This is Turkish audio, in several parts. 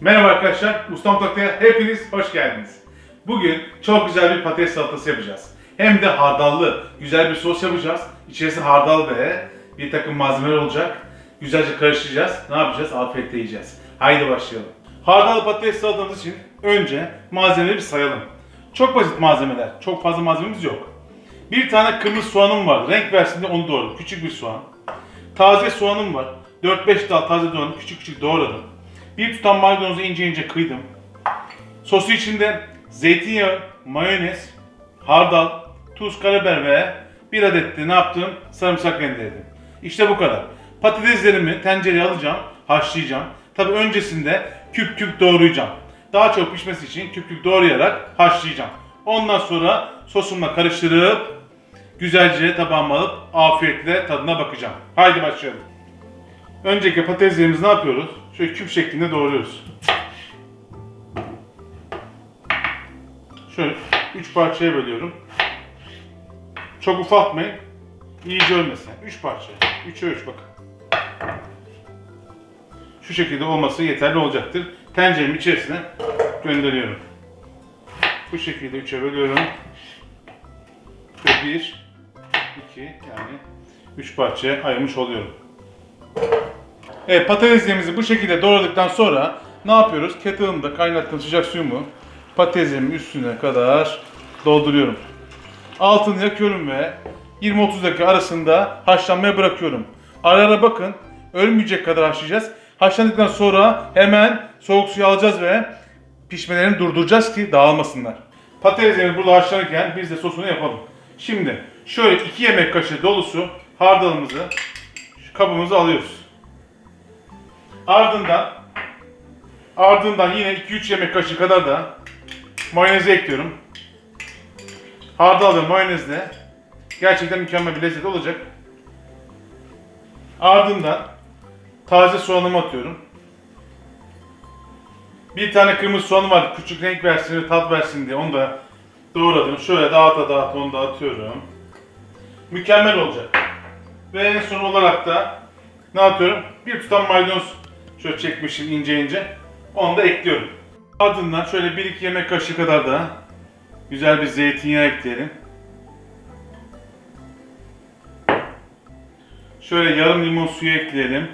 Merhaba arkadaşlar, Usta Mutfak'ta hepiniz hoş geldiniz. Bugün çok güzel bir patates salatası yapacağız. Hem de hardallı, güzel bir sos yapacağız. İçerisinde hardal ve bir takım malzemeler olacak. Güzelce karıştıracağız. Ne yapacağız? Afiyetle yiyeceğiz. Haydi başlayalım. Hardallı patates salatamız için önce malzemeleri bir sayalım. Çok basit malzemeler, çok fazla malzememiz yok. Bir tane kırmızı soğanım var. Renk versin diye onu doğradım. Küçük bir soğan. Taze soğanım var. 4-5 dal taze soğanı küçük küçük doğradım. Bir tutam maydanozu ince ince kıydım. Sosu içinde zeytinyağı, mayonez, hardal, tuz, karabiber ve bir adet de ne yaptım? Sarımsak rendeledim. İşte bu kadar. Patateslerimi tencereye alacağım, haşlayacağım. Tabi öncesinde küp küp doğrayacağım. Daha çok pişmesi için küp küp doğrayarak haşlayacağım. Ondan sonra sosumla karıştırıp güzelce tabağıma alıp afiyetle tadına bakacağım. Haydi başlayalım. Önceki patateslerimizi ne yapıyoruz? Şöyle küp şeklinde doğruyoruz. Şöyle üç parçaya bölüyorum. Çok ufaltmayın. İyice ölmesin. Üç parça. Üçe üç bakın. Şu şekilde olması yeterli olacaktır. Tenceremin içerisine gönderiyorum. Bu şekilde üçe bölüyorum. Ve bir, iki yani üç parçaya ayırmış oluyorum. Evet patateslerimizi bu şekilde doğradıktan sonra ne yapıyoruz? Kettle'ımda kaynattığım sıcak suyumu patateslerimin üstüne kadar dolduruyorum. Altını yakıyorum ve 20-30 dakika arasında haşlanmaya bırakıyorum. Ara ara bakın ölmeyecek kadar haşlayacağız. Haşlandıktan sonra hemen soğuk suya alacağız ve pişmelerini durduracağız ki dağılmasınlar. Patateslerimiz burada haşlanırken biz de sosunu yapalım. Şimdi şöyle 2 yemek kaşığı dolusu hardalımızı şu kabımıza alıyoruz. Ardından ardından yine 2-3 yemek kaşığı kadar da mayonezi ekliyorum. Hardal ve mayonezle gerçekten mükemmel bir lezzet olacak. Ardından taze soğanımı atıyorum. Bir tane kırmızı soğanım var. Küçük renk versin ve tat versin diye onu da doğradım. Şöyle dağıta dağıta onu da atıyorum. Mükemmel olacak. Ve en son olarak da ne atıyorum? Bir tutam maydanoz şöyle çekmişim ince ince. Onu da ekliyorum. Ardından şöyle 1-2 yemek kaşığı kadar da güzel bir zeytinyağı ekleyelim. Şöyle yarım limon suyu ekleyelim.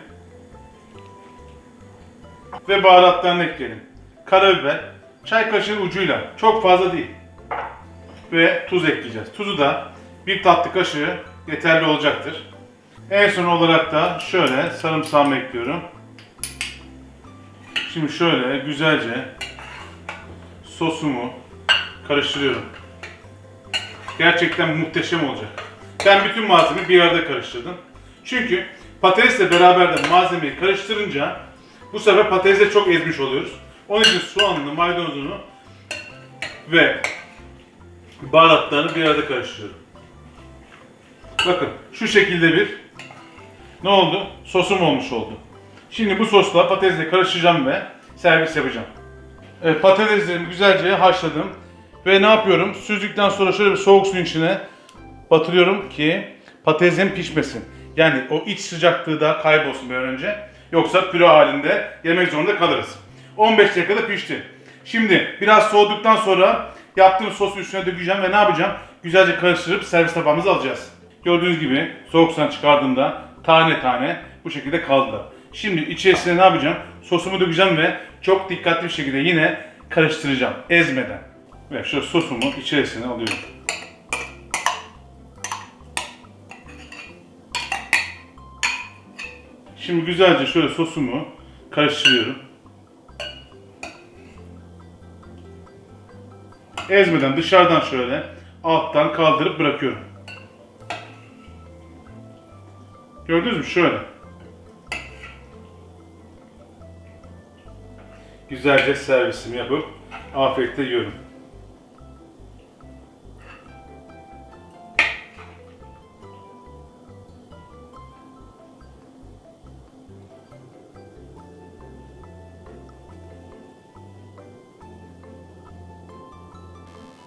Ve baharatlarını ekleyelim. Karabiber, çay kaşığı ucuyla, çok fazla değil. Ve tuz ekleyeceğiz. Tuzu da bir tatlı kaşığı yeterli olacaktır. En son olarak da şöyle sarımsağımı ekliyorum. Şimdi şöyle güzelce sosumu karıştırıyorum. Gerçekten muhteşem olacak. Ben bütün malzemeyi bir arada karıştırdım. Çünkü patatesle beraber de malzemeyi karıştırınca bu sefer patatesi çok ezmiş oluyoruz. Onun için soğanını, maydanozunu ve baharatlarını bir arada karıştırıyorum. Bakın şu şekilde bir ne oldu? Sosum olmuş oldu. Şimdi bu sosla patatesle karıştıracağım ve servis yapacağım. Evet, patateslerimi güzelce haşladım. Ve ne yapıyorum? Süzdükten sonra şöyle bir soğuk suyun içine batırıyorum ki patatesim pişmesin. Yani o iç sıcaklığı da kaybolsun bir önce. Yoksa püre halinde yemek zorunda kalırız. 15 dakikada pişti. Şimdi biraz soğuduktan sonra yaptığım sosu üstüne dökeceğim ve ne yapacağım? Güzelce karıştırıp servis tabağımıza alacağız. Gördüğünüz gibi soğuk sudan çıkardığımda tane tane bu şekilde kaldılar. Şimdi içerisine ne yapacağım? Sosumu dökeceğim ve çok dikkatli bir şekilde yine karıştıracağım ezmeden. Ve şu sosumu içerisine alıyorum. Şimdi güzelce şöyle sosumu karıştırıyorum. Ezmeden dışarıdan şöyle alttan kaldırıp bırakıyorum. Gördünüz mü? Şöyle. Güzelce servisimi yapıp afiyetle yiyorum.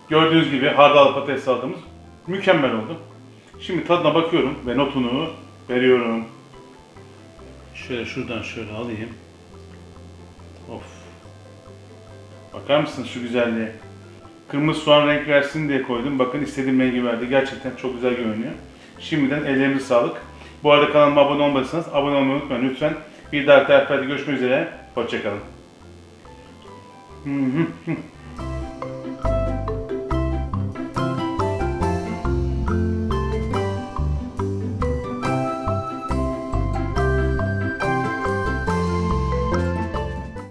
Gördüğünüz gibi hardal patates salatamız mükemmel oldu. Şimdi tadına bakıyorum ve notunu veriyorum. Şöyle şuradan şöyle alayım. Of. Bakar mısın şu güzelliğe? Kırmızı soğan renk versin diye koydum. Bakın istediğim rengi verdi. Gerçekten çok güzel görünüyor. Şimdiden ellerinize sağlık. Bu arada kanalıma abone olmadıysanız abone olmayı unutmayın lütfen. Bir dahaki tariflerde görüşmek üzere. Hoşçakalın.